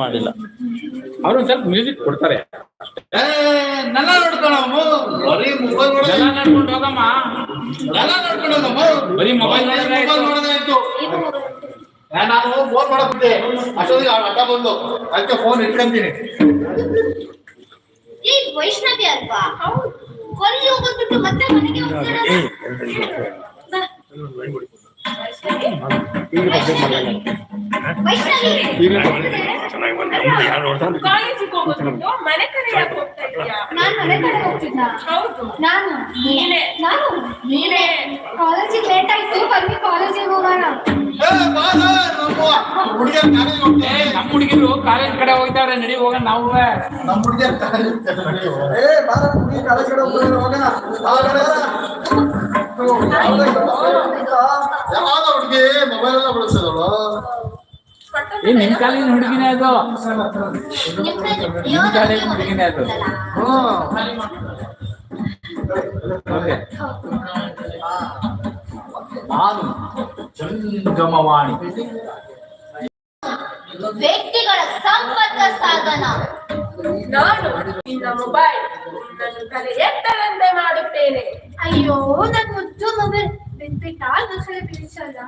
ಮಾಡಿಲ್ಲ. ಅವ್ರು ಒಂದ್ ಸ್ವಲ್ಪ ಮ್ಯೂಸಿಕ್ ಕೊಡ್ತಾರೆ. ಏ ನೆಲ ನೋಡ್ಕೊಳಮ್ಮ ಬರೀ ಮೊಬೈಲ್ ನಡ್ಕೊಂಡು ಹೋಗಮ್ಮ. ನೆಲ ನೋಡ್ಕೊಳೋದಮ್ಮ ಬರೀ ಮೊಬೈಲ್ ಮೊಬೈಲ್ ನೋಡೋದೇ ಆಯ್ತು. ನೋಡೋದೇ ಆಯ್ತು. ಏ, ನಾನು ಫೋನ್ ಮಾಡಕ್ಕೆ ಅಷ್ಟೊತ್ತಿಗೆ ಅವ್ರ ಅಡ್ಡ ಬಂದು. ಅದಕ್ಕೆ ಫೋನ್ ಇಟ್ಕೊಂತೀನಿ. ಈ ವೈಷ್ಣವಿ ಅಲ್ವಾ? ಕಾಲೇಜ್ ಹೋಗ್ಬಿಟ್ಟು ಮತ್ತೆ ಮನೆಗೆ. ವೈಷ್ಣವಿ. ಕಾಲೇಜಿಗೆ ಹೋಗೋದು ಮನೆ ಕಡೆ ಯಾಕೆ ಹೋಗ್ತಾ ಇದೀಯಾ ನಾನ್ ಮನೆ ಕಡೆ ಹೋಗ್ತಿದ್ದ ಹೌದು ನಾನು ನೀನೇ ನಾನು ನೀನೇ ಕಾಲೇಜಿಗೆ ಲೇಟ್ ಆಯ್ತು ಬನ್ನಿ ಕಾಲೇಜಿಗೆ ಹೋಗೋಣ ಏ, ಬಾ ಸರ್, ನಮ್ಮ ಹುಡುಗಿಯರ್ ಕಾಲೇಜ್ ಏ, ಹೋಗ್ತಾರೆ ನಮ್ಮ ಹುಡುಗಿರು ಕಾಲೇಜ್ ಕಡೆ ಹೋಗ್ತಾರೆ ನಡಿ ಹೋಗೋಣ ನಾವು ನಮ್ಮ ಹುಡುಗಿಯರ್ ಕಾಲೇಜ್ ಹೋಗ್ತಾರೆ ನಡೆಯುವ. ಏ ಬಾರ ಹುಡುಗಿ ಕಾಲೇಜ್ ಕಡೆ ಹೋಗ್ತಾರೆ ಹೋಗೋಣ ಯಾವ್ದೋ ಹುಡುಗಿ ಮೊಬೈಲ್ ಎಲ್ಲ ಬಳಸೋದಳು ಏ ನಿಮ್ ಕಾಲಿನ ಹುಡುಗಿನೇ ಅದು. ನಿಮ್ ಕಾಲಿನ ಹುಡುಗಿನೇ ಅದು. ಓಕೆ. ನಾನು ಜಂಗಮವಾಣಿ. ವ್ಯಕ್ತಿಗಳ ಸಂಪರ್ಕ ಸಾಧನ. ನಾನು ನಿನ್ನ ಮೊಬೈಲ್ ನನ್ನ ತಲೆ ಎತ್ತರಂತೆ ಮಾಡುತ್ತೇನೆ. ಅಯ್ಯೋ ನನ್ನ ಮುಚ್ಚು ಮೊಬೈಲ್ ಬಿಟ್ಬಿಟ್ಟ ಒಂದ್ಸಲ ಬಿಡಿಸಲ್ಲ?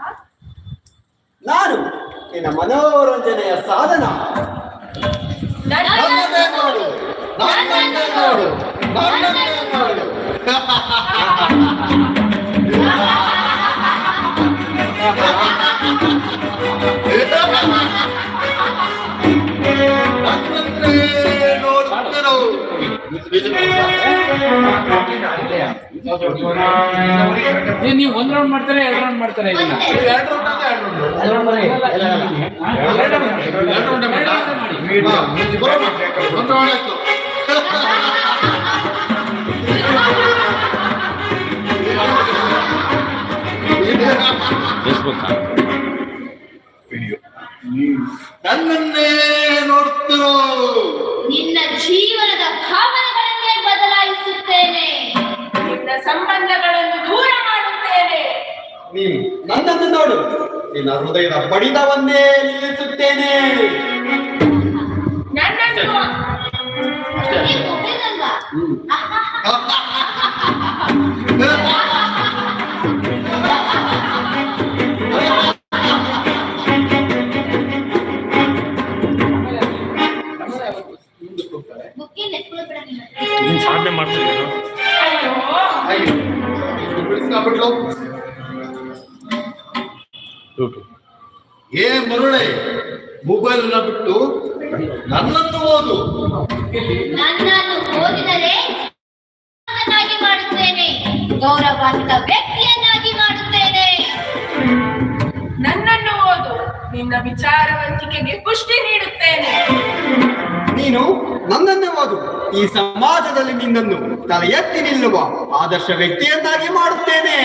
ನಾನು ನಿನ್ನ ಮನೋರಂಜನೆಯ ಸಾಧನ. ನನ್ನನ್ನೇ ನೋಡು. ನನ್ನನ್ನೇ ನೋಡು. ನನ್ನನ್ನೇ ನೀವು ಒಂದ್ ರೌಂಡ್ ಮಾಡ್ತಾರೆ ಎರಡ್ ರೌಂಡ್ ಮಾಡ್ತಾರೆ ಇದನ್ನ. ನನ್ನನ್ನು ನೋಡು. ನಿನ್ನ ಹೃದಯದ ಬಡಿತವನ್ನೇ ನಿಲ್ಲಿಸುತ್ತೇನೆ. ಸಾಧನೆ ಮಾಡ್ತಿದ್ದೀನಿ ಮೊಬೈಲ್ ಯೂಟ್ಯೂಬ್ ಏ ಮರುಳೆ ಮೊಬೈಲ್ ಬಿಟ್ಟು ನನ್ನನ್ನು ಓದು. ನನ್ನನ್ನು ಓದಿದರೆ ನಾಗಿ ಮಾಡುತ್ತೇನೆ ಗೌರವಾನ್ವಿತ ವ್ಯಕ್ತಿಯನ್ನಾಗಿ ಮಾಡುತ್ತೇನೆ. ನನ್ನನ್ನು ಓದು ನಿನ್ನ ವಿಚಾರವಂತಿಕೆಗೆ ಪುಷ್ಟಿ ನೀಡುತ್ತೇನೆ. ನೀನು ನನ್ನನ್ನೇ ಓದು ಈ ಸಮಾಜದಲ್ಲಿ ನಿನ್ನನ್ನು ತಲೆ ಎತ್ತಿ ನಿಲ್ಲುವ ಆದರ್ಶ ವ್ಯಕ್ತಿಯನ್ನಾಗಿ ಮಾಡುತ್ತೇನೆ.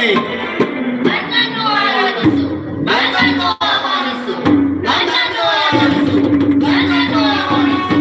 ನನ್ನನ್ನು ಆಹ್ವಾನಿಸು ನನ್ನನ್ನು ಆರಾಧಿಸು ನನ್ನನ್ನು ಆಹ್ವಾನಿಸು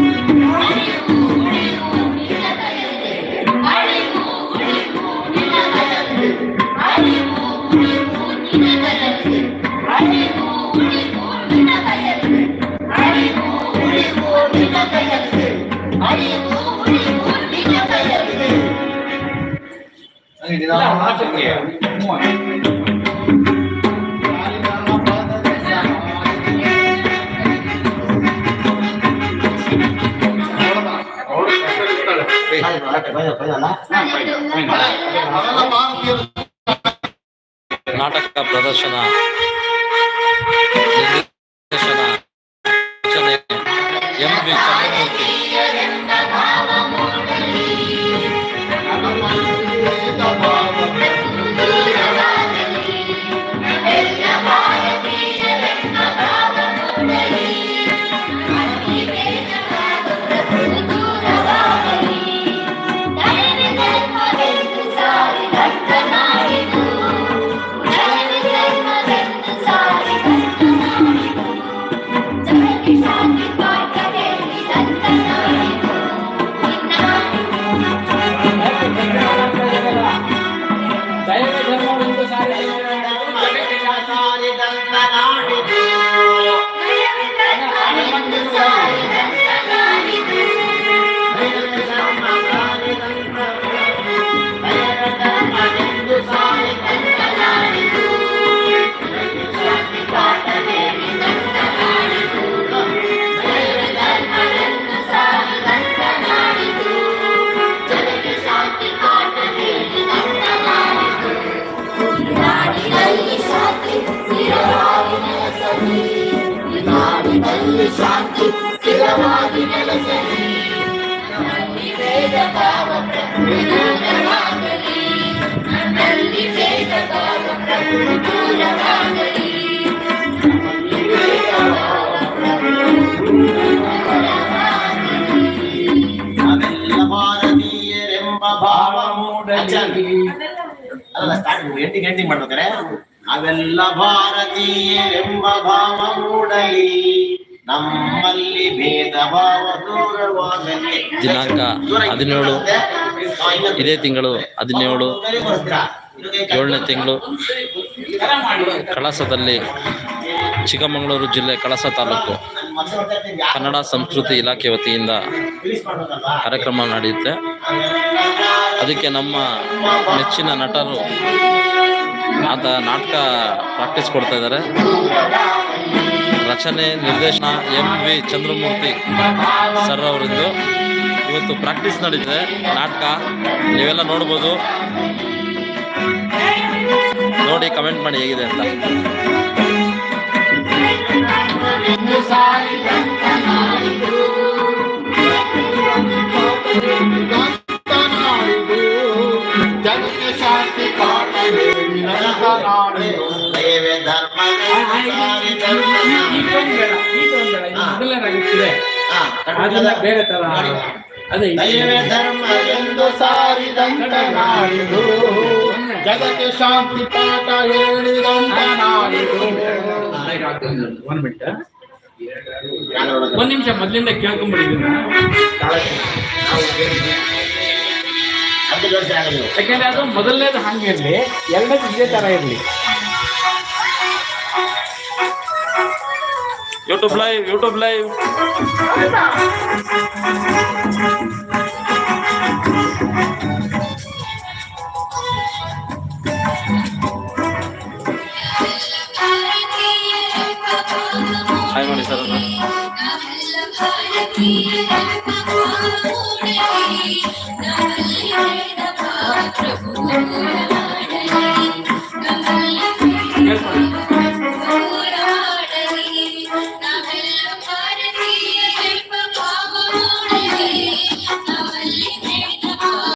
ಅವೆಲ್ಲ ಭಾರತೀಯರು ನಾಟಕ ಪ್ರದರ್ಶನ ನಿರ್ದೇಶನ ರಚನೆ ಎಂ ವಿ ಚಂದ್ರಮೂರ್ತಿ ಸಾರಿದಂತ ನಾಡಿದು ಸ್ಥಿರವಾಗಿ ನೆಲೆಸಲಿ ನಮ್ಮಲ್ಲಿ ಭೇದ ಭಾವ ಪ್ರಭುರವಾಗಲಿ ನಮ್ಮಲ್ಲಿ ಭೇದ ಭಾವ ಪ್ರಭುರವಾಗಲಿ ನಾವೆಲ್ಲ ಭಾರತೀಯರೆಂಬ ಭಾವ ಮೂಡಲಿ ಅಲ್ಲ ಸ್ಟಾರ್ಟ್ ಎಂಟಿಂಗ್ ಎಂಟಿಂಗ್ ಮಾಡ್ಬೇಕಾರೆ ನಾವೆಲ್ಲ ಭಾರತೀಯರೆಂಬ ಭಾವ ಮೂಡಲಿ ನಮ್ಮಲ್ಲಿ ಭೇದ ದಿನಾಂಕ ಹದಿನೇಳು, ಇದೇ ತಿಂಗಳು ಹದಿನೇಳು, ಏಳನೇ ತಿಂಗಳು ಕಳಸದಲ್ಲಿ ಚಿಕ್ಕಮಗಳೂರು ಜಿಲ್ಲೆ ಕಳಸ ತಾಲೂಕು. ಕನ್ನಡ ಸಂಸ್ಕೃತಿ ಇಲಾಖೆ ವತಿಯಿಂದ ಕಾರ್ಯಕ್ರಮ ನಡೆಯುತ್ತೆ. ಅದಕ್ಕೆ ನಮ್ಮ ನೆಚ್ಚಿನ ನಟರು ಆತ ನಾಟಕ ಪ್ರಾಕ್ಟೀಸ್ ಕೊಡ್ತಾ ಇದ್ದಾರೆ. ರಚನೆ ನಿರ್ದೇಶನ ಎಂ ವಿ ಚಂದ್ರಮೂರ್ತಿ ಸರ್ ಅವರಿಂದು ಇವತ್ತು ಪ್ರಾಕ್ಟೀಸ್ ನಡೀತಿದೆ ನಾಟಕ ನೀವೆಲ್ಲ ನೋಡ್ಬೋದು. ನೋಡಿ ಕಮೆಂಟ್ ಮಾಡಿ ಹೇಗಿದೆ ಅಂತ. ಧರ್ಮ ಅದನ್ನ ಬೇರೆ ತರ ಅದೇ ಧರ್ಮ ಎಂದು ಸಾರಿದಂತ ನಾಡಿದು ಶಾಂತಿ ಪಾಠ ಹೇಳಿದಂತ ನಾಡಿದು ಒಂದ್ ಮಿನಿಟ್ ಒಂದ್ ನಿಮಿಷ ಮೊದ್ಲಿಂದ ಕೇಳ್ಕೊಂಡ್ಬಿಟ್ಟಿದ್ದೀನಿ. ಯಾಕಂದ್ರೆ ಅದು ಮೊದಲನೇದು ಹಂಗಿರ್ಲಿ ಎರಡನೇದು ಇದೇ ತರ ಇರ್ಲಿ. YouTube live YouTube live hi ಮಾಡಿ ಸರ್ ಪ್ರಭು